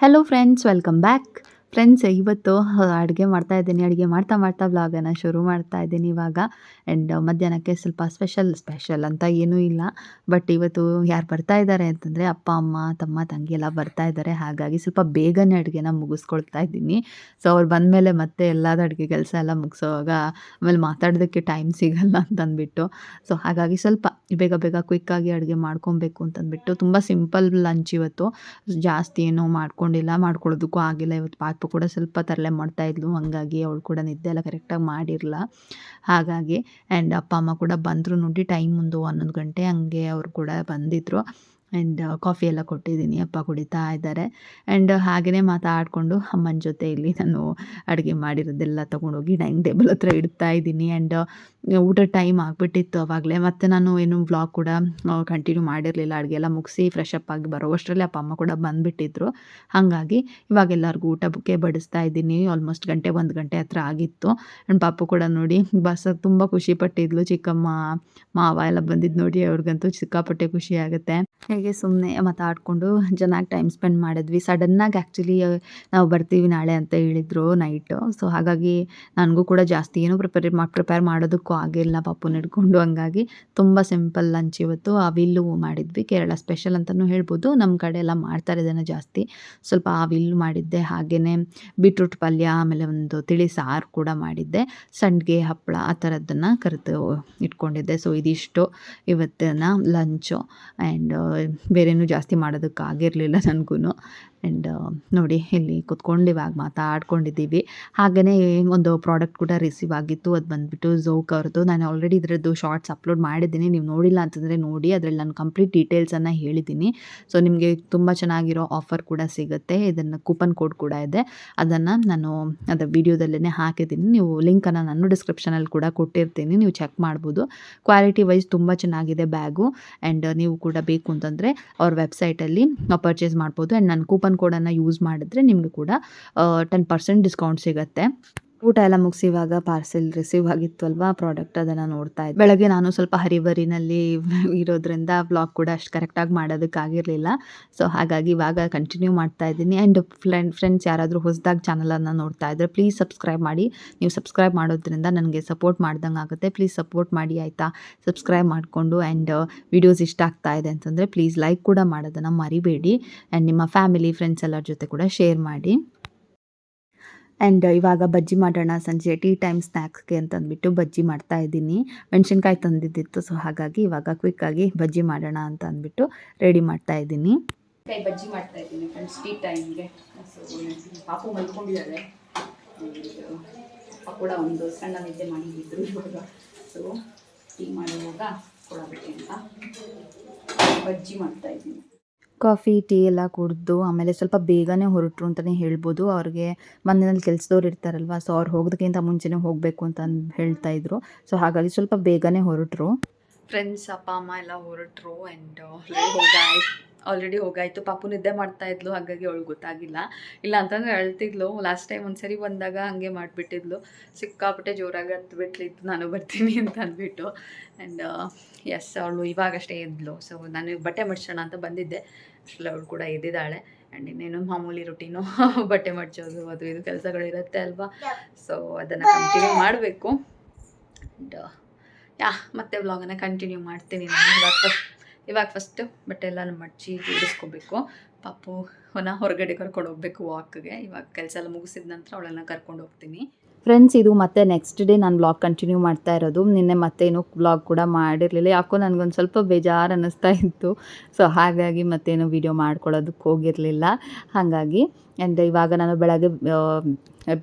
hello friends welcome back. Friends ಇವತ್ತು ಅಡುಗೆ ಮಾಡ್ತಾ ಇದ್ದೀನಿ. ಅಡುಗೆ ಮಾಡ್ತಾ ಮಾಡ್ತಾ ವ್ಲಾಗನ್ನು ಶುರು ಮಾಡ್ತಾ ಇದ್ದೀನಿ ಇವಾಗ. ಆ್ಯಂಡ್ ಮಧ್ಯಾಹ್ನಕ್ಕೆ ಸ್ವಲ್ಪ ಸ್ಪೆಷಲ್ ಸ್ಪೆಷಲ್ ಅಂತ ಏನೂ ಇಲ್ಲ. ಬಟ್ ಇವತ್ತು ಯಾರು ಬರ್ತಾ ಇದ್ದಾರೆ ಅಂತಂದರೆ, ಅಪ್ಪ, ಅಮ್ಮ, ತಮ್ಮ, ತಂಗಿ ಎಲ್ಲ ಬರ್ತಾ ಇದ್ದಾರೆ ಹಾಗಾಗಿ ಸ್ವಲ್ಪ ಬೇಗನೆ ಅಡುಗೆನ ಮುಗಿಸ್ಕೊಳ್ತಾ ಇದ್ದೀನಿ. ಸೊ ಅವ್ರು ಬಂದಮೇಲೆ ಮತ್ತೆ ಎಲ್ಲದ ಅಡುಗೆ ಕೆಲಸ ಎಲ್ಲ ಮುಗಿಸೋವಾಗ, ಆಮೇಲೆ ಮಾತಾಡೋದಕ್ಕೆ ಟೈಮ್ ಸಿಗಲ್ಲ ಅಂತಂದ್ಬಿಟ್ಟು. ಸೊ ಹಾಗಾಗಿ ಸ್ವಲ್ಪ ಬೇಗ ಬೇಗ ಕ್ವಿಕ್ಕಾಗಿ ಅಡುಗೆ ಮಾಡ್ಕೊಬೇಕು ಅಂತಂದ್ಬಿಟ್ಟು. ತುಂಬ ಸಿಂಪಲ್ ಲಂಚ್ ಇವತ್ತು. ಜಾಸ್ತಿ ಏನೂ ಮಾಡ್ಕೊಂಡಿಲ್ಲ. ಮಾಡ್ಕೊಳ್ಳೋದಕ್ಕೂ ಆಗಿಲ್ಲ. ಇವತ್ತು ಪಾಪು ಕೂಡ ಸ್ವಲ್ಪ ತರಲೆ ಮಾಡ್ತಾಯಿದ್ಲು ಹಂಗಾಗಿ ಅವಳು ಕೂಡ ನಿದ್ದೆ ಎಲ್ಲ ಕರೆಕ್ಟಾಗಿ ಮಾಡಿರಲ್ಲ ಹಾಗಾಗಿ ಆ್ಯಂಡ್ ಅಪ್ಪ, ಅಮ್ಮ ಕೂಡ ಬಂದರು ನೋಡಿ ಟೈಮ್ ಒಂದು ಹನ್ನೊಂದು ಗಂಟೆ ಹಂಗೆ ಅವರು ಕೂಡ ಬಂದಿದ್ದರು ಆ್ಯಂಡ್ ಕಾಫಿ ಎಲ್ಲ ಕೊಟ್ಟಿದ್ದೀನಿ, ಅಪ್ಪ ಕುಡಿತಾ ಇದ್ದಾರೆ. ಆ್ಯಂಡ್ ಹಾಗೆಯೇ ಮಾತಾಡಿಕೊಂಡು ಅಮ್ಮನ ಜೊತೆ ಇಲ್ಲಿ ನಾನು ಅಡುಗೆ ಮಾಡಿರೋದೆಲ್ಲ ತೊಗೊಂಡೋಗಿ ಡೈನಿಂಗ್ ಟೇಬಲ್ ಹತ್ರ ಇಡ್ತಾ ಇದ್ದೀನಿ. ಆ್ಯಂಡ್ ಊಟ ಟೈಮ್ ಆಗಿಬಿಟ್ಟಿತ್ತು ಅವಾಗಲೇ. ಮತ್ತು ನಾನು ಏನು ವ್ಲಾಗ್ ಕೂಡ ಕಂಟಿನ್ಯೂ ಮಾಡಿರಲಿಲ್ಲ. ಅಡುಗೆ ಎಲ್ಲ ಮುಗಿಸಿ ಫ್ರೆಶ್ ಅಪ್ ಆಗಿ ಬರೋವಷ್ಟರಲ್ಲಿ ಅಪ್ಪ, ಅಮ್ಮ ಕೂಡ ಬಂದುಬಿಟ್ಟಿದ್ರು. ಹಾಗಾಗಿ ಇವಾಗ ಎಲ್ಲರಿಗೂ ಊಟಕ್ಕೆ ಬಡಿಸ್ತಾ ಇದ್ದೀನಿ. ಆಲ್ಮೋಸ್ಟ್ ಗಂಟೆ ಒಂದು ಗಂಟೆ ಹತ್ರ ಆಗಿತ್ತು. ನನ್ನ ಪಾಪು ಕೂಡ ನೋಡಿ, ಬಸ್ ತುಂಬ ಖುಷಿ ಪಟ್ಟಿದ್ಲು. ಚಿಕ್ಕಮ್ಮ, ಮಾವ ಎಲ್ಲ ಬಂದಿದ್ದು ನೋಡಿ, ಅವ್ರಿಗಂತೂ ಸಿಕ್ಕಾಪಟ್ಟೆ ಖುಷಿ ಆಗುತ್ತೆ. ಹೇಗೆ ಸುಮ್ಮನೆ ಮಾತಾಡಿಕೊಂಡು ಚೆನ್ನಾಗಿ ಟೈಮ್ ಸ್ಪೆಂಡ್ ಮಾಡಿದ್ವಿ. ಸಡನ್ನಾಗಿ ಆ್ಯಕ್ಚುಲಿ ನಾವು ಬರ್ತೀವಿ ನಾಳೆ ಅಂತ ಹೇಳಿದರು ನೈಟು ಸೊ ಹಾಗಾಗಿ ನನಗೂ ಕೂಡ ಜಾಸ್ತಿ ಏನೂ ಪ್ರಿಪೇರ್ ಮಾಡಿ ಪ್ರಿಪೇರ್ ಮಾಡೋದಕ್ಕೂ ಆಗಿಲ್ಲ ಪಾಪು ನಡ್ಕೊಂಡು ಹಂಗಾಗಿ ತುಂಬ ಸಿಂಪಲ್ ಲಂಚ್ ಇವತ್ತು. ಅವಿಲ್ಲು ಮಾಡಿದ್ವಿ. ಕೇರಳ ಸ್ಪೆಷಲ್ ಅಂತಲೂ ಹೇಳ್ಬೋದು. ನಮ್ಮ ಕಡೆ ಎಲ್ಲ ಮಾಡ್ತಾರೆ ಇದನ್ನು ಜಾಸ್ತಿ. ಸ್ವಲ್ಪ ಅವಿಲ್ಲು ಮಾಡಿದ್ದೆ ಹಾಗೆಯೇ ಬೀಟ್ರೂಟ್ ಪಲ್ಯ, ಆಮೇಲೆ ಒಂದು ತಿಳಿ ಸಾರು ಕೂಡ ಮಾಡಿದ್ದೆ. ಸಂಡಿಗೆ, ಹಪ್ಪಳ ಆ ಥರದ್ದನ್ನು ಕರೆದು ಇಟ್ಕೊಂಡಿದ್ದೆ. ಸೊ ಇದಿಷ್ಟು ಇವತ್ತಿನ ಲಂಚು. ಆ್ಯಂಡ್ ಬೇರೇನೂ ಜಾಸ್ತಿ ಮಾಡೋದಕ್ಕಾಗಿರಲಿಲ್ಲ ನನಗೂ ಆ್ಯಂಡ್ ನೋಡಿ, ಇಲ್ಲಿ ಕುತ್ಕೊಂಡು ಇವಾಗ ಮಾತಾಡ್ಕೊಂಡಿದ್ದೀವಿ. ಹಾಗೆಯೇ ಒಂದು ಪ್ರಾಡಕ್ಟ್ ಕೂಡ ರಿಸೀವ್ ಆಗಿತ್ತು. ಅದು ಬಂದುಬಿಟ್ಟು ಝೋಕ್ ಅವ್ರದ್ದು. ನಾನು ಆಲ್ರೆಡಿ ಇದರದ್ದು ಶಾರ್ಟ್ಸ್ ಅಪ್ಲೋಡ್ ಮಾಡಿದ್ದೀನಿ. ನೀವು ನೋಡಿಲ್ಲ ಅಂತಂದರೆ ನೋಡಿ. ಅದರಲ್ಲಿ ನಾನು ಕಂಪ್ಲೀಟ್ ಡೀಟೇಲ್ಸನ್ನು ಹೇಳಿದ್ದೀನಿ. ಸೊ ನಿಮಗೆ ತುಂಬ ಚೆನ್ನಾಗಿರೋ ಆಫರ್ ಕೂಡ ಸಿಗುತ್ತೆ. ಇದನ್ನು ಕೂಪನ್ ಕೋಡ್ ಕೂಡ ಇದೆ. ಅದನ್ನು ನಾನು ಅದರ ವೀಡಿಯೋದಲ್ಲೇ ಹಾಕಿದ್ದೀನಿ. ನೀವು ಲಿಂಕನ್ನು ನಾನು ಡಿಸ್ಕ್ರಿಪ್ಷನಲ್ಲಿ ಕೂಡ ಕೊಟ್ಟಿರ್ತೀನಿ. ನೀವು ಚೆಕ್ ಮಾಡ್ಬೋದು. ಕ್ವಾಲಿಟಿ ವೈಸ್ ತುಂಬ ಚೆನ್ನಾಗಿದೆ ಬ್ಯಾಗು. ಆ್ಯಂಡ್ ನೀವು ಕೂಡ ಬೇಕು ಅಂತಂದರೆ ಅವ್ರ ವೆಬ್ಸೈಟಲ್ಲಿ ಪರ್ಚೇಸ್ ಮಾಡ್ಬೋದು. ಆ್ಯಂಡ್ ನಾನು ಕೂಪನ್ ಕೋಡನ್ನು ಯೂಸ್ ಮಾಡಿದ್ರೆ ನಿಮಗೆ ಕೂಡ ಟೆನ್ ಪರ್ಸೆಂಟ್ ಡಿಸ್ಕೌಂಟ್ ಸಿಗುತ್ತೆ. ಊಟ ಎಲ್ಲ ಮುಗಿಸಿವಾಗ ಪಾರ್ಸೆಲ್ ರಿಸೀವ್ ಆಗಿತ್ತು ಅಲ್ವಾ ಪ್ರಾಡಕ್ಟ್ ಅದನ್ನು ನೋಡ್ತಾ ಇದ್ದೆ. ಬೆಳಗ್ಗೆ ನಾನು ಸ್ವಲ್ಪ ಹರಿಬರಿನಲ್ಲಿ ಇರೋದ್ರಿಂದ ಬ್ಲಾಗ್ ಕೂಡ ಅಷ್ಟು ಕರೆಕ್ಟಾಗಿ ಮಾಡೋದಕ್ಕಾಗಿರಲಿಲ್ಲ ಸೊ ಹಾಗಾಗಿ ಇವಾಗ ಕಂಟಿನ್ಯೂ ಮಾಡ್ತಾ ಇದ್ದೀನಿ. ಆ್ಯಂಡ್ ಫ್ರೆಂಡ್ ಫ್ರೆಂಡ್ಸ್ ಯಾರಾದರೂ ಹೊಸದಾಗಿ ಚಾನಲನ್ನು ನೋಡ್ತಾ ಇದ್ದರೆ ಪ್ಲೀಸ್ ಸಬ್ಸ್ಕ್ರೈಬ್ ಮಾಡಿ. ನೀವು ಸಬ್ಸ್ಕ್ರೈಬ್ ಮಾಡೋದ್ರಿಂದ ನನಗೆ ಸಪೋರ್ಟ್ ಮಾಡ್ದಂಗೆ ಆಗುತ್ತೆ. ಪ್ಲೀಸ್ ಸಪೋರ್ಟ್ ಮಾಡಿ ಆಯಿತಾ? ಸಬ್ಸ್ಕ್ರೈಬ್ ಮಾಡಿಕೊಂಡು ಆ್ಯಂಡ್ ವಿಡಿಯೋಸ್ ಇಷ್ಟ ಆಗ್ತಾ ಇದೆ ಅಂತಂದರೆ ಪ್ಲೀಸ್ ಲೈಕ್ ಕೂಡ ಮಾಡೋದನ್ನು ಮರಿಬೇಡಿ. ಆ್ಯಂಡ್ ನಿಮ್ಮ ಫ್ಯಾಮಿಲಿ ಫ್ರೆಂಡ್ಸ್ ಎಲ್ಲರ ಜೊತೆ ಕೂಡ ಶೇರ್ ಮಾಡಿ. ಆ್ಯಂಡ್ ಇವಾಗ ಬಜ್ಜಿ ಮಾಡೋಣ ಸಂಜೆ ಟೀ ಟೈಮ್ ಸ್ನ್ಯಾಕ್ಸ್ಗೆ ಅಂತಂದ್ಬಿಟ್ಟು ಬಜ್ಜಿ ಮಾಡ್ತಾ ಇದ್ದೀನಿ. ಮೆಣಸಿನ್ಕಾಯಿ ತಂದಿದ್ದಿತ್ತು ಸೊ ಹಾಗಾಗಿ ಇವಾಗ ಕ್ವಿಕ್ಕಾಗಿ ಬಜ್ಜಿ ಮಾಡೋಣ ಅಂತ ಅಂದ್ಬಿಟ್ಟು ರೆಡಿ ಮಾಡ್ತಾ ಇದ್ದೀನಿ. ಬಜ್ಜಿ ಮಾಡ್ತಾ ಇದ್ದೀನಿ ಫ್ರೆಂಡ್ಸ್ ಟೀ ಟೈಮ್ಗೆ. ಪಾಪು ಮಲ್ಕೊಂಡಿದ್ದಾರೆ ಕೂಡ ಒಂದು ಸಣ್ಣ ನಿದ್ದೆ ಮಾಡಿದ್ರು ಇವಾಗ. ಸೊ ಟೀ ಮಾಡುವಾಗ ಕೊಡಬೇಕು ಅಂತ ಬಜ್ಜಿ ಮಾಡ್ತಾ ಇದ್ದೀನಿ. ಕಾಫಿ, ಟೀ ಎಲ್ಲ ಕುಡಿದು ಆಮೇಲೆ ಸ್ವಲ್ಪ ಬೇಗನೆ ಹೊರಟರು ಅಂತಲೇ ಹೇಳ್ಬೋದು. ಅವ್ರಿಗೆ ಮನೆಯಲ್ಲಿ ಕೆಲಸದವ್ರು ಇರ್ತಾರಲ್ವ, ಸೊ ಅವ್ರು ಹೋಗೋದಕ್ಕಿಂತ ಮುಂಚೆನೇ ಹೋಗಬೇಕು ಅಂತ ಹೇಳ್ತಾ ಇದ್ರು. ಸೊ ಹಾಗಾಗಿ ಸ್ವಲ್ಪ ಬೇಗನೆ ಹೊರಟರು. ಫ್ರೆಂಡ್ಸ್ ಅಪ್ಪ ಅಮ್ಮ ಎಲ್ಲ ಹೊರಟರು ಆ್ಯಂಡ್ ಹೋಗಾಯ್ತು. ಆಲ್ರೆಡಿ ಹೋಗಾಯ್ತು. ಪಾಪು ನಿದ್ದೆ ಮಾಡ್ತಾ ಇದ್ಲು ಹಾಗಾಗಿ ಅವಳು ಗೊತ್ತಾಗಿಲ್ಲ. ಇಲ್ಲ ಅಂತಂದ್ರೆ ಅಳ್ತಿದ್ಲು ಲಾಸ್ಟ್ ಟೈಮ್ ಒಂದ್ಸರಿ ಬಂದಾಗ ಹಂಗೆ ಮಾಡಿಬಿಟ್ಟಿದ್ಲು. ಸಿಕ್ಕಾಪಟ್ಟೆ ಜೋರಾಗಿ ಹತ್ತು ಬಿಟ್ಲಿತ್ತು ನಾನು ಬರ್ತೀನಿ ಅಂತ ಅಂದ್ಬಿಟ್ಟು. ಆ್ಯಂಡ್ ಎಸ್ ಅವಳು ಇವಾಗಷ್ಟೇ ಇದ್ಲು ಸೊ ನಾನು ಬಟ್ಟೆ ಮಡ್ಸೋಣ ಅಂತ ಬಂದಿದ್ದೆ. ಅಷ್ಟರಲ್ಲಿ ಅವಳು ಕೂಡ ಇದ್ದಿದ್ದಾಳೆ ಆ್ಯಂಡ್ ಇನ್ನೇನು ಮಾಮೂಲಿ ರುಟೀನು ಬಟ್ಟೆ ಮಡ್ಚೋದು ಅದು ಇದು ಕೆಲಸಗಳಿರುತ್ತೆ ಅಲ್ವಾ? ಸೊ ಅದನ್ನು ಕಂಟಿನ್ಯೂ ಮಾಡಬೇಕು. ಆ್ಯಂಡ್ ಯಾ ಮತ್ತೆ ವ್ಲಾಗನ್ನು ಕಂಟಿನ್ಯೂ ಮಾಡ್ತೀನಿ ನಾನು. ಇವಾಗ ಫಸ್ಟ್ ಇವಾಗ ಫಸ್ಟು ಬಟ್ ಎಲ್ಲ ಮಡ್ಚಿ ಇಡಿಸ್ಕೋಬೇಕು ಪಾಪು ಹೊನ ಹೊರಗಡೆ ಕರ್ಕೊಂಡು ಹೋಗ್ಬೇಕು ವಾಕ್ಗೆ ಇವಾಗ ಕೆಲಸ ಎಲ್ಲ ಮುಗಿಸಿದ ನಂತರ ಅವಳನ್ನು ಕರ್ಕೊಂಡು ಹೋಗ್ತೀನಿ. ಫ್ರೆಂಡ್ಸ್ ಇದು ಮತ್ತೆ ನೆಕ್ಸ್ಟ್ ಡೇ ನಾನು ಬ್ಲಾಗ್ ಕಂಟಿನ್ಯೂ ಮಾಡ್ತಾ ಇರೋದು. ನಿನ್ನೆ ಮತ್ತೆ ಮತ್ತೇನು ಬ್ಲಾಗ್ ಕೂಡ ಮಾಡಿರಲಿಲ್ಲ. ಯಾಕೋ ನನಗೊಂದು ಸ್ವಲ್ಪ ಬೇಜಾರು ಅನ್ನಿಸ್ತಾ ಇತ್ತು. ಸೊ ಹಾಗಾಗಿ ಮತ್ತೇನು ವೀಡಿಯೋ ಮಾಡ್ಕೊಳ್ಳೋದಕ್ಕೆ ಹೋಗಿರಲಿಲ್ಲ. ಹಾಗಾಗಿ ಆ್ಯಂಡ್ ಇವಾಗ ನಾನು ಬೆಳಗ್ಗೆ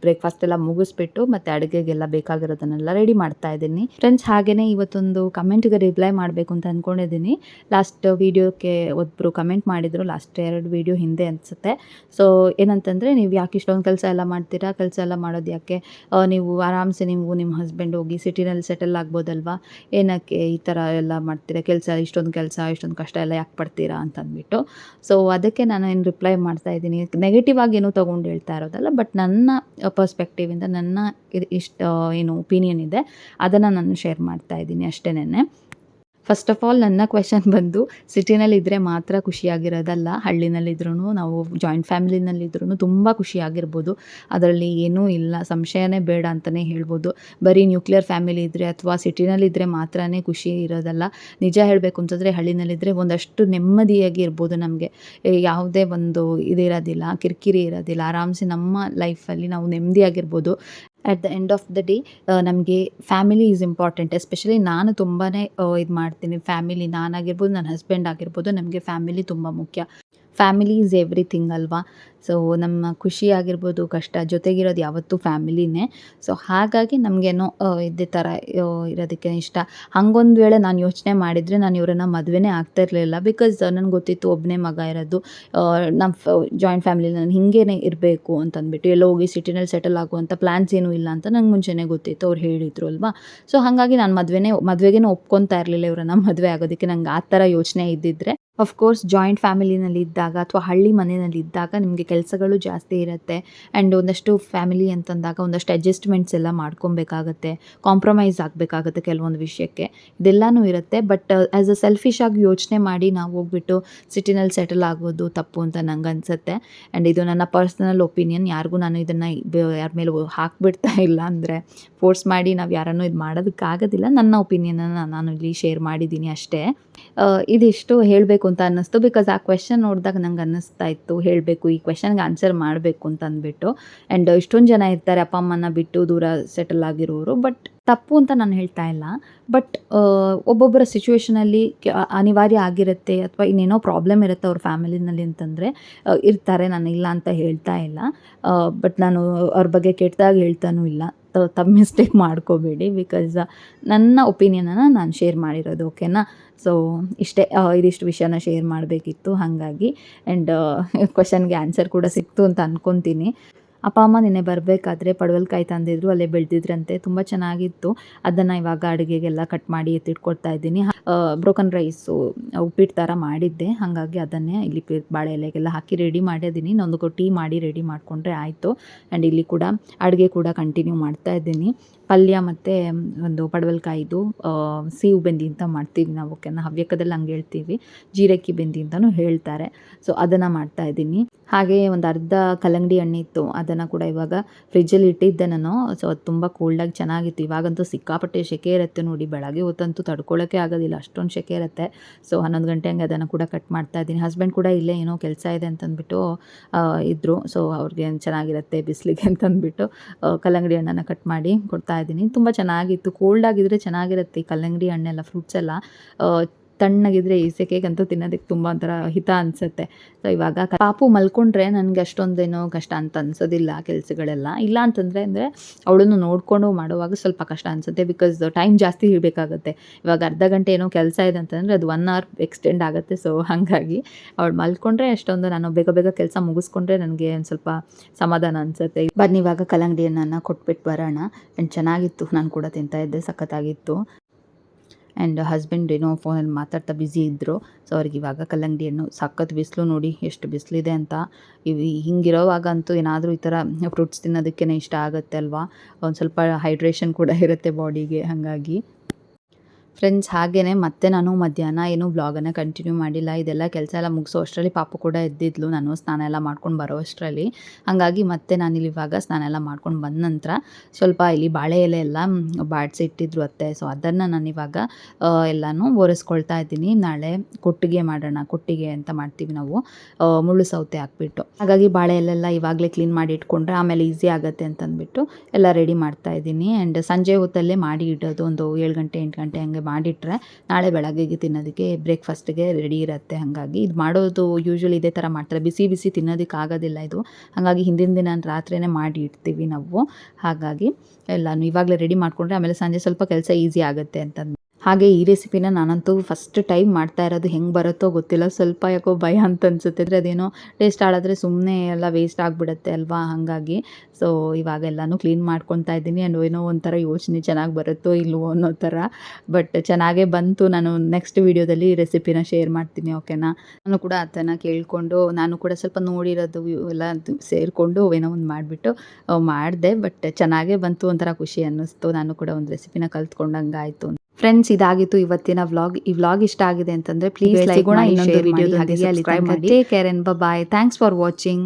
ಬ್ರೇಕ್ಫಾಸ್ಟ್ ಎಲ್ಲ ಮುಗಿಸ್ಬಿಟ್ಟು ಮತ್ತು ಅಡುಗೆಗೆಲ್ಲ ಬೇಕಾಗಿರೋದನ್ನೆಲ್ಲ ರೆಡಿ ಮಾಡ್ತಾ ಇದ್ದೀನಿ. ಫ್ರೆಂಡ್ಸ್ ಹಾಗೆಯೇ ಇವತ್ತೊಂದು ಕಮೆಂಟ್ಗೆ ರಿಪ್ಲೈ ಮಾಡಬೇಕು ಅಂತ ಅಂದ್ಕೊಂಡಿದ್ದೀನಿ ಲಾಸ್ಟ್ ವೀಡಿಯೋಕ್ಕೆ ಒಬ್ಬರು ಕಮೆಂಟ್ ಮಾಡಿದರು ಲಾಸ್ಟ್ ಎರಡು ವೀಡಿಯೋ ಹಿಂದೆ ಅನಿಸುತ್ತೆ. ಸೊ ಏನಂತಂದರೆ, ನೀವು ಯಾಕೆ ಇಷ್ಟೊಂದು ಕೆಲಸ ಎಲ್ಲ ಮಾಡ್ತೀರಾ? ಕೆಲಸ ಎಲ್ಲ ಮಾಡೋದು ಯಾಕೆ? ನೀವು ಆರಾಮ್ಸೆ ನೀವು ನಿಮ್ಮ ಹಸ್ಬೆಂಡ್ ಹೋಗಿ ಸಿಟಿನಲ್ಲಿ ಸೆಟಲ್ ಆಗ್ಬೋದಲ್ವಾ? ಏನಕ್ಕೆ ಈ ಥರ ಎಲ್ಲ ಮಾಡ್ತೀರಾ? ಕೆಲಸ, ಇಷ್ಟೊಂದು ಕೆಲಸ, ಇಷ್ಟೊಂದು ಕಷ್ಟ ಎಲ್ಲ ಯಾಕೆ ಪಡ್ತೀರಾ ಅಂತ ಅಂದ್ಬಿಟ್ಟು ಸೊ ಅದಕ್ಕೆ ನಾನು ಏನು ರಿಪ್ಲೈ ಮಾಡ್ತಾ ಇದ್ದೀನಿ. ನೆಗೆಟಿವ್ ಆಗಿ ಏನೂ ತೊಗೊಂಡು ಹೇಳ್ತಾ ಇರೋದಲ್ಲ ಬಟ್ ನನ್ನ ಪರ್ಸ್ಪೆಕ್ಟಿವಿಂದ ನನ್ನ ಇಷ್ಟ ಏನು ಒಪಿನಿಯನ್ ಇದೆ, ಅದನ್ನು ನಾನು ಶೇರ್ ಮಾಡ್ತಾ ಇದ್ದೀನಿ ಅಷ್ಟೇನೆ ಫಸ್ಟ್ ಆಫ್ ಆಲ್ ನನ್ನ ಕ್ವೆಶನ್ ಬಂದು ಸಿಟಿನಲ್ಲಿದ್ದರೆ ಮಾತ್ರ ಖುಷಿಯಾಗಿರೋದಲ್ಲ? ಹಳ್ಳಿನಲ್ಲಿದ್ರೂ ನಾವು ಜಾಯಿಂಟ್ ಫ್ಯಾಮಿಲಿನಲ್ಲಿದ್ರೂ ತುಂಬ ಖುಷಿಯಾಗಿರ್ಬೋದು. ಅದರಲ್ಲಿ ಏನೂ ಇಲ್ಲ, ಸಂಶಯನೇ ಬೇಡ ಅಂತಲೇ ಹೇಳ್ಬೋದು. ಬರೀ ನ್ಯೂಕ್ಲಿಯರ್ ಫ್ಯಾಮಿಲಿ ಇದ್ದರೆ ಅಥವಾ ಸಿಟಿನಲ್ಲಿದ್ದರೆ ಮಾತ್ರ ಖುಷಿ ಇರೋದಲ್ಲ. ನಿಜ ಹೇಳಬೇಕು ಅಂತಂದರೆ ಹಳ್ಳಿನಲ್ಲಿದ್ದರೆ ಒಂದಷ್ಟು ನೆಮ್ಮದಿಯಾಗಿ ಇರ್ಬೋದು ನಮಗೆ ಯಾವುದೇ ಒಂದು ಇದಿರೋದಿಲ್ಲ, ಕಿರಿಕಿರಿ ಇರೋದಿಲ್ಲ. ಆರಾಮ್ಸೆ ನಮ್ಮ ಲೈಫಲ್ಲಿ ನಾವು ನೆಮ್ಮದಿಯಾಗಿರ್ಬೋದು. At the end of the day ನಮಗೆ ಫ್ಯಾಮಿಲಿ ಈಸ್ ಇಂಪಾರ್ಟೆಂಟ್ ಎಸ್ಪೆಷಲಿ ನಾನು ತುಂಬಾ ಇದು ಮಾಡ್ತೀನಿ. ಫ್ಯಾಮಿಲಿ ನಾನಾಗಿರ್ಬೋದು ನನ್ನ ಹಸ್ಬೆಂಡ್ ಆಗಿರ್ಬೋದು, ನಮಗೆ ಫ್ಯಾಮಿಲಿ ತುಂಬ ಮುಖ್ಯ. ಫ್ಯಾಮಿಲಿ ಈಸ್ ಎವ್ರಿಥಿಂಗ್ ಅಲ್ವಾ? ಸೊ ನಮ್ಮ ಖುಷಿ ಆಗಿರ್ಬೋದು ಕಷ್ಟ ಜೊತೆಗಿರೋದು ಯಾವತ್ತೂ ಫ್ಯಾಮಿಲಿನೇ. ಸೊ ಹಾಗಾಗಿ ನಮಗೇನೋ ಇದೇ ಥರ ಇರೋದಕ್ಕೆ ಇಷ್ಟ. ಹಂಗೊಂದು ವೇಳೆ ನಾನು ಯೋಚನೆ ಮಾಡಿದರೆ ನಾನು ಇವರನ್ನ ಮದುವೆನೇ ಆಗ್ತಾ ಇರಲಿಲ್ಲ. ಬಿಕಾಸ್ ನನಗೆ ಗೊತ್ತಿತ್ತು ಒಬ್ಬನೇ ಮಗ ಇರೋದು. ನಮ್ಮ ಜಾಯಿಂಟ್ ಫ್ಯಾಮಿಲಿ ನಾನು ಹಿಂಗೇನೆ ಇರಬೇಕು ಅಂತಂದ್ಬಿಟ್ಟು, ಎಲ್ಲೋ ಹೋಗಿ ಸಿಟಿನಲ್ಲಿ ಸೆಟಲ್ ಆಗುವಂಥ ಪ್ಲ್ಯಾನ್ಸ್ ಏನೂ ಇಲ್ಲ ಅಂತ ನಂಗೆ ಮುಂಚೆನೇ ಗೊತ್ತಿತ್ತು. ಅವ್ರು ಹೇಳಿದರು ಅಲ್ವಾ? ಸೊ ಹಾಗಾಗಿ ನಾನು ಮದುವೆನೇ, ಮದುವೆಗೇನೆ ಒಪ್ಕೊತಾ ಇರಲಿಲ್ಲ ಇವರನ್ನ ಮದುವೆ ಆಗೋದಕ್ಕೆ. ನಂಗೆ ಆ ಥರ ಯೋಚನೆ ಇದ್ದಿದ್ರೆ ಅಫ್ಕೋರ್ಸ್ ಜಾಯಿಂಟ್ ಫ್ಯಾಮಿಲಿನಲ್ಲಿ ಇದ್ದಾಗ ಅಥವಾ ಹಳ್ಳಿ ಮನೆಯಲ್ಲಿ ಇದ್ದಾಗ ನಿಮಗೆ ಕೆಲಸಗಳು ಜಾಸ್ತಿ ಇರುತ್ತೆ. ಆ್ಯಂಡ್ ಒಂದಷ್ಟು ಫ್ಯಾಮಿಲಿ ಅಂತಂದಾಗ ಒಂದಷ್ಟು ಅಡ್ಜಸ್ಟ್ಮೆಂಟ್ಸ್ ಎಲ್ಲ ಮಾಡ್ಕೊಬೇಕಾಗತ್ತೆ ಕಾಂಪ್ರಮೈಸ್ ಆಗಬೇಕಾಗತ್ತೆ ಕೆಲವೊಂದು ವಿಷಯಕ್ಕೆ. ಇದೆಲ್ಲನೂ ಇರುತ್ತೆ. ಬಟ್ ಆ್ಯಸ್ ಅ ಸೆಲ್ಫಿಶ್ ಆಗಿ ಯೋಚನೆ ಮಾಡಿ ನಾವು ಹೋಗ್ಬಿಟ್ಟು ಸಿಟಿನಲ್ಲಿ ಸೆಟಲ್ ಆಗೋದು ತಪ್ಪು ಅಂತ ನಂಗೆ ಅನಿಸುತ್ತೆ. ಆ್ಯಂಡ್ ಇದು ನನ್ನ ಪರ್ಸ್ನಲ್ ಒಪಿನಿಯನ್ ಯಾರಿಗೂ ನಾನು ಇದನ್ನು ಯಾರ ಮೇಲೆ ಹಾಕ್ಬಿಡ್ತಾ ಇಲ್ಲ ಅಂದರೆ ಫೋರ್ಸ್ ಮಾಡಿ ನಾವು ಯಾರನ್ನು ಇದು ಮಾಡೋದಕ್ಕಾಗೋದಿಲ್ಲ. ನನ್ನ ಒಪಿನಿಯನನ್ನು ನಾನು ಇಲ್ಲಿ ಶೇರ್ ಮಾಡಿದ್ದೀನಿ ಅಷ್ಟೇ. ಆ, ಇದಿಷ್ಟು ಹೇಳಬೇಕು ಅಂತ ಅನ್ನಿಸ್ತು. ಬಿಕಾಸ್ ಆ ಕ್ವೆಶನ್ ನೋಡಿದಾಗ ನಂಗೆ ಅನ್ನಿಸ್ತಾ ಇತ್ತು. ಹೇಳಬೇಕು ಈ ಕ್ವೆಶನ್ಗೆ ಆನ್ಸರ್ ಮಾಡಬೇಕು ಅಂತ ಅಂದ್ಬಿಟ್ಟು. ಆ್ಯಂಡ್ ಇಷ್ಟೊಂದು ಜನ ಇರ್ತಾರೆ ಅಪ್ಪ ಅಮ್ಮನ ಬಿಟ್ಟು ದೂರ ಸೆಟಲ್ ಆಗಿರೋರು ಬಟ್ ತಪ್ಪು ಅಂತ ನಾನು ಹೇಳ್ತಾ ಇಲ್ಲ. ಬಟ್ ಒಬ್ಬೊಬ್ಬರ ಸಿಚುವೇಷನಲ್ಲಿ ಅನಿವಾರ್ಯ ಆಗಿರುತ್ತೆ ಅಥವಾ ಇನ್ನೇನೋ ಪ್ರಾಬ್ಲಮ್ ಇರುತ್ತೆ ಅವ್ರ ಫ್ಯಾಮಿಲಿನಲ್ಲಿ ಅಂತಂದರೆ ಇರ್ತಾರೆ, ನಾನು ಇಲ್ಲ ಅಂತ ಹೇಳ್ತಾ ಇಲ್ಲ. ಬಟ್ ನಾನು ಅವ್ರ ಬಗ್ಗೆ ಕೆಟ್ಟದಾಗಿ ಹೇಳ್ತಾನೂ ಇಲ್ಲ. ತಮ್ಮ ಮಿಸ್ಟೇಕ್ ಮಾಡ್ಕೋಬೇಡಿ ಬಿಕಾಸ್ ನನ್ನ ಒಪಿನಿಯನನ್ನು ನಾನು ಶೇರ್ ಮಾಡಿರೋದು ಓಕೆನಾ ಸೊ ಇಷ್ಟೇ ಇದಿಷ್ಟು ವಿಷಯನ ಶೇರ್ ಮಾಡಬೇಕಿತ್ತು, ಹಾಗಾಗಿ ಆ್ಯಂಡ್ ಕ್ವಶನ್ಗೆ ಆನ್ಸರ್ ಕೂಡ ಸಿಕ್ತು ಅಂತ ಅಂದ್ಕೊತೀನಿ ಅಪ್ಪ, ಅಮ್ಮ ನಿನ್ನೆ ಬರಬೇಕಾದ್ರೆ ಪಡವಲ್ಕಾಯಿ ತಂದಿದ್ರು, ಅಲ್ಲೇ ಬೆಳೆದಿದ್ರಂತೆ. ತುಂಬ ಚೆನ್ನಾಗಿತ್ತು. ಅದನ್ನು ಇವಾಗ ಅಡುಗೆಗೆಲ್ಲ ಕಟ್ ಮಾಡಿ ಎತ್ತಿಟ್ಕೊಡ್ತಾ ಇದ್ದೀನಿ. ಬ್ರೋಕನ್ ರೈಸು ಉಪ್ಪಿಟ್ಟು ಥರ ಮಾಡಿದ್ದೆ. ಹಾಗಾಗಿ ಅದನ್ನೇ ಇಲ್ಲಿ ಬಾಳೆ ಎಲೆಗೆಲ್ಲ ಹಾಕಿ ರೆಡಿ ಮಾಡಿದ್ದೀನಿ. ಇನ್ನೊಂದು ಟೀ ಮಾಡಿ ರೆಡಿ ಮಾಡಿಕೊಂಡ್ರೆ ಆಯಿತು. ಆ್ಯಂಡ್ ಇಲ್ಲಿ ಕೂಡ ಅಡುಗೆ ಕೂಡ ಕಂಟಿನ್ಯೂ ಮಾಡ್ತಾ ಇದ್ದೀನಿ. ಪಲ್ಯ ಮತ್ತು ಒಂದು ಪಡವಲ್ಕಾಯಿದು ಸೀವು ಬೆಂದಿ ಅಂತ ಮಾಡ್ತೀವಿ ನಾವು ಓಕೆನಾ? ಹವ್ಯಕದಲ್ಲಿ ಹಂಗೆ ಹೇಳ್ತೀವಿ. ಜೀರಕ್ಕಿ ಬೆಂದಿ ಅಂತಲೂ ಹೇಳ್ತಾರೆ. ಸೊ ಅದನ್ನು ಮಾಡ್ತಾ ಇದ್ದೀನಿ. ಹಾಗೆ ಒಂದು ಅರ್ಧ ಕಲ್ಲಂಗಡಿ ಹಣ್ಣು ಇತ್ತು. ಅದನ್ನು ಕೂಡ ಇವಾಗ ಫ್ರಿಜ್ಜಲ್ಲಿ ಇಟ್ಟಿದ್ದೆ ನಾನು. ಸೊ ಅದು ತುಂಬ ಕೋಲ್ಡಾಗಿ ಚೆನ್ನಾಗಿತ್ತು. ಇವಾಗಂತೂ ಸಿಕ್ಕಾಪಟ್ಟೆ ಸೆಕೆ ಇರುತ್ತೆ ನೋಡಿ. ಬೆಳಗ್ಗೆ ಹೊತ್ತಂತೂ ತಡ್ಕೊಳ್ಳೋಕ್ಕೆ ಆಗೋದಿಲ್ಲ. ಅಷ್ಟೊಂದು ಸೆಕೆ ಇರುತ್ತೆ. ಸೊ ಹನ್ನೊಂದು ಗಂಟೆ ಹಂಗೆ ಅದನ್ನು ಕೂಡ ಕಟ್ ಮಾಡ್ತಾ ಇದ್ದೀನಿ. ಹಸ್ಬೆಂಡ್ ಕೂಡ ಇಲ್ಲೇ ಏನೋ ಕೆಲಸ ಇದೆ ಅಂತಂದ್ಬಿಟ್ಟು ಇದ್ದರು ಸೊ ಅವ್ರಿಗೆ ಚೆನ್ನಾಗಿರುತ್ತೆ ಬಿಸಿಲಿಗೆ ಅಂತಂದ್ಬಿಟ್ಟು ಕಲ್ಲಂಗಡಿ ಹಣ್ಣನ್ನು ಕಟ್ ಮಾಡಿ ಕೊಡ್ತಾ ಇದ್ದೀನಿ. ತುಂಬ ಚೆನ್ನಾಗಿತ್ತು. ಕೋಲ್ಡ್ ಆಗಿದ್ರೆ ಚೆನ್ನಾಗಿರುತ್ತೆ ಕಲ್ಲಂಗಡಿ ಹಣ್ಣೆಲ್ಲ ಫ್ರೂಟ್ಸ್ ಎಲ್ಲ. ತಣ್ಣಗಿದ್ರೆ ಈ ಸೆಕೆಗಂತೂ ತಿನ್ನೋದಕ್ಕೆ ತುಂಬ ಒಂಥರ ಹಿತ ಅನ್ಸುತ್ತೆ. ಸೊ ಇವಾಗ ಪಾಪು ಮಲ್ಕೊಂಡ್ರೆ ನನಗೆ ಅಷ್ಟೊಂದೇನೋ ಕಷ್ಟ ಅಂತ ಅನ್ಸೋದಿಲ್ಲ ಕೆಲಸಗಳೆಲ್ಲ. ಇಲ್ಲ ಅಂತಂದರೆ ಅಂದರೆ ಅವಳನ್ನು ನೋಡಿಕೊಂಡು ಮಾಡುವಾಗ ಸ್ವಲ್ಪ ಕಷ್ಟ ಅನಿಸುತ್ತೆ ಬಿಕಾಸ್ ಟೈಮ್ ಜಾಸ್ತಿ ಇರಬೇಕಾಗುತ್ತೆ ಇವಾಗ ಅರ್ಧ ಗಂಟೆ ಏನೋ ಕೆಲಸ ಇದೆ ಅಂತಂದರೆ ಅದು ಒನ್ ಅವರ್ ಎಕ್ಸ್ಟೆಂಡ್ ಆಗುತ್ತೆ. ಸೊ ಹಾಗಾಗಿ ಅವಳು ಮಲ್ಕೊಂಡ್ರೆ ಅಷ್ಟೊಂದು ನಾನು ಬೇಗ ಬೇಗ ಕೆಲಸ ಮುಗಿಸ್ಕೊಂಡ್ರೆ ನನಗೆ ಒಂದು ಸ್ವಲ್ಪ ಸಮಾಧಾನ ಅನಿಸುತ್ತೆ. ಬನ್ನಿ, ಇವಾಗ ಕಲ್ಲಂಗಡಿ ಹಣ್ಣನ್ನು ಕೊಟ್ಬಿಟ್ಟು ಬರೋಣ. ಆ್ಯಂಡ್ ಚೆನ್ನಾಗಿತ್ತು. ನಾನು ಕೂಡ ತಿಂತಾ ಇದ್ದೆ. ಸಖತ್ತಾಗಿತ್ತು. ಆ್ಯಂಡ್ ಹಸ್ಬೆಂಡ್ ಏನೋ ಫೋನಲ್ಲಿ ಮಾತಾಡ್ತಾ ಬ್ಯುಸಿ ಇದ್ದರು ಸೊ ಅವ್ರಿಗೆ ಇವಾಗ ಕಲ್ಲಂಗಡಿ ಹಣ್ಣು ಸಖತ್ ಬಿಸಿಲು ನೋಡಿ ಎಷ್ಟು ಬಿಸಿಲಿದೆ ಅಂತ. ಇವು ಹಿಂಗಿರೋವಾಗ ಅಂತೂ ಏನಾದರೂ ಈ ಥರ ಫ್ರೂಟ್ಸ್ ತಿನ್ನೋದಕ್ಕೇ ಇಷ್ಟ ಆಗುತ್ತೆ ಅಲ್ವಾ? ಒಂದು ಸ್ವಲ್ಪ ಹೈಡ್ರೇಷನ್ ಕೂಡ ಇರುತ್ತೆ ಬಾಡಿಗೆ ಹಾಗಾಗಿ. ಫ್ರೆಂಡ್ಸ್ ಹಾಗೆಯೇ ಮತ್ತೆ ನಾನು ಮಧ್ಯಾಹ್ನ ಏನು ಬ್ಲಾಗನ್ನು ಕಂಟಿನ್ಯೂ ಮಾಡಿಲ್ಲ. ಇದೆಲ್ಲ ಕೆಲಸ ಎಲ್ಲ ಮುಗಿಸೋ ಅಷ್ಟರಲ್ಲಿ ಪಾಪ ಕೂಡ ಎದ್ದಿದ್ಲು. ನಾನು ಸ್ನಾನ ಎಲ್ಲ ಮಾಡ್ಕೊಂಡು ಬರೋ ಅಷ್ಟರಲ್ಲಿ. ಹಾಗಾಗಿ ಮತ್ತೆ ನಾನು ಇಲ್ಲಿ ಇವಾಗ ಸ್ನಾನ ಎಲ್ಲ ಮಾಡ್ಕೊಂಡು ಬಂದ ನಂತರ ಸ್ವಲ್ಪ ಇಲ್ಲಿ ಬಾಳೆ ಎಲೆ ಎಲ್ಲ ಬಾಡಿಸಿ ಇಟ್ಟಿದ್ರು ಅತ್ತೆ. ಸೊ ಅದನ್ನು ನಾನು ಇವಾಗ ಎಲ್ಲನೂ ಒರೆಸ್ಕೊಳ್ತಾ ಇದ್ದೀನಿ. ನಾಳೆ ಕೊಟ್ಟಿಗೆ ಮಾಡೋಣ, ಕೊಟ್ಟಿಗೆ ಅಂತ ಮಾಡ್ತೀವಿ ನಾವು. ಮುಳ್ಳು ಸೌತೆ ಹಾಕ್ಬಿಟ್ಟು. ಹಾಗಾಗಿ ಬಾಳೆ ಎಲೆಲ್ಲ ಇವಾಗಲೇ ಕ್ಲೀನ್ ಮಾಡಿ ಇಟ್ಕೊಂಡ್ರೆ ಆಮೇಲೆ ಈಸಿ ಆಗುತ್ತೆ ಅಂತಂದ್ಬಿಟ್ಟು ಎಲ್ಲ ರೆಡಿ ಮಾಡ್ತಾ ಇದ್ದೀನಿ. ಆ್ಯಂಡ್ ಸಂಜೆ ಹೊತ್ತಲ್ಲೇ ಮಾಡಿ ಇಡೋದು ಒಂದು ಏಳು ಗಂಟೆ, ಎಂಟು ಗಂಟೆ ಹಂಗೆ ಮಾಡಿಟ್ರೆ ನಾಳೆ ಬೆಳಗ್ಗೆಗೆ ತಿನ್ನೋದಕ್ಕೆ ಬ್ರೇಕ್ಫಾಸ್ಟ್ಗೆ ರೆಡಿ ಇರುತ್ತೆ. ಹಾಗಾಗಿ ಇದು ಮಾಡೋದು ಯೂಶ್ವಲಿ ಇದೇ ಥರ ಮಾಡ್ತಾರೆ. ಬಿಸಿ ಬಿಸಿ ತಿನ್ನೋದಕ್ಕೆ ಆಗೋದಿಲ್ಲ ಇದು. ಹಾಗಾಗಿ ಹಿಂದಿನ ದಿನ ರಾತ್ರಿನೇ ಮಾಡಿ ಇಡ್ತೀವಿ ನಾವು. ಹಾಗಾಗಿ ಎಲ್ಲನೂ ಇವಾಗಲೇ ರೆಡಿ ಮಾಡಿಕೊಂಡ್ರೆ ಆಮೇಲೆ ಸಂಜೆ ಸ್ವಲ್ಪ ಕೆಲಸ ಈಸಿ ಆಗುತ್ತೆ ಅಂತ ಹಾಗೆ ಈ ರೆಸಿಪಿನ ನಾನಂತೂ ಫಸ್ಟ್ ಟೈಮ್ ಮಾಡ್ತಾ ಇರೋದು ಹೆಂಗೆ ಬರುತ್ತೋ ಗೊತ್ತಿಲ್ಲ. ಸ್ವಲ್ಪ ಯಾಕೋ ಭಯ ಅಂತ ಅನ್ಸುತ್ತೆ. ಅಂದರೆ ಅದೇನೋ ಟೇಸ್ಟ್ ಹಾಳಾದರೆ ಸುಮ್ಮನೆ ಎಲ್ಲ ವೇಸ್ಟ್ ಆಗಿಬಿಡುತ್ತೆ ಅಲ್ವಾ ಹಾಗಾಗಿ. ಸೊ ಇವಾಗ ಎಲ್ಲನೂ ಕ್ಲೀನ್ ಮಾಡ್ಕೊತಾ ಇದ್ದೀನಿ. ಆ್ಯಂಡ್ ಏನೋ ಒಂಥರ ಯೋಚನೆ ಚೆನ್ನಾಗಿ ಬರುತ್ತೋ ಇಲ್ವೋ ಅನ್ನೋ ಥರ. ಬಟ್ ಚೆನ್ನಾಗೇ ಬಂತು. ನಾನು ನೆಕ್ಸ್ಟ್ ವೀಡಿಯೋದಲ್ಲಿ ರೆಸಿಪಿನ ಶೇರ್ ಮಾಡ್ತೀನಿ ಓಕೆನಾ ನಾನು ಕೂಡ ಅದನ್ನು ಕೇಳಿಕೊಂಡು, ನಾನು ಕೂಡ ಸ್ವಲ್ಪ ನೋಡಿರೋದು ಎಲ್ಲ ಸೇರಿಕೊಂಡು ಏನೋ ಒಂದು ಮಾಡಿಬಿಟ್ಟು, ಮಾಡಿದೆ. ಬಟ್ ಚೆನ್ನಾಗೇ ಬಂತು. ಒಂಥರ ಖುಷಿ ಅನ್ನಿಸ್ತು. ನಾನು ಕೂಡ ಒಂದು ರೆಸಿಪಿನ ಕಲ್ತ್ಕೊಂಡಂಗೆ ಆಯಿತು ಫ್ರೆಂಡ್ಸ್ ಇದಾಗಿತ್ತು ಇವತ್ತಿನ ವ್ಲಾಗ್ ಈ ವ್ಲಾಗ್ ಇಷ್ಟ ಆಗಿದೆ ಅಂತಂದ್ರೆ ಪ್ಲೀಸ್ ಲೈಕ್ ಮಾಡಿ ಇನ್ನೊಂದು ಹಾಗೆ ಅಲ್ಲಿ care and bye thanks for watching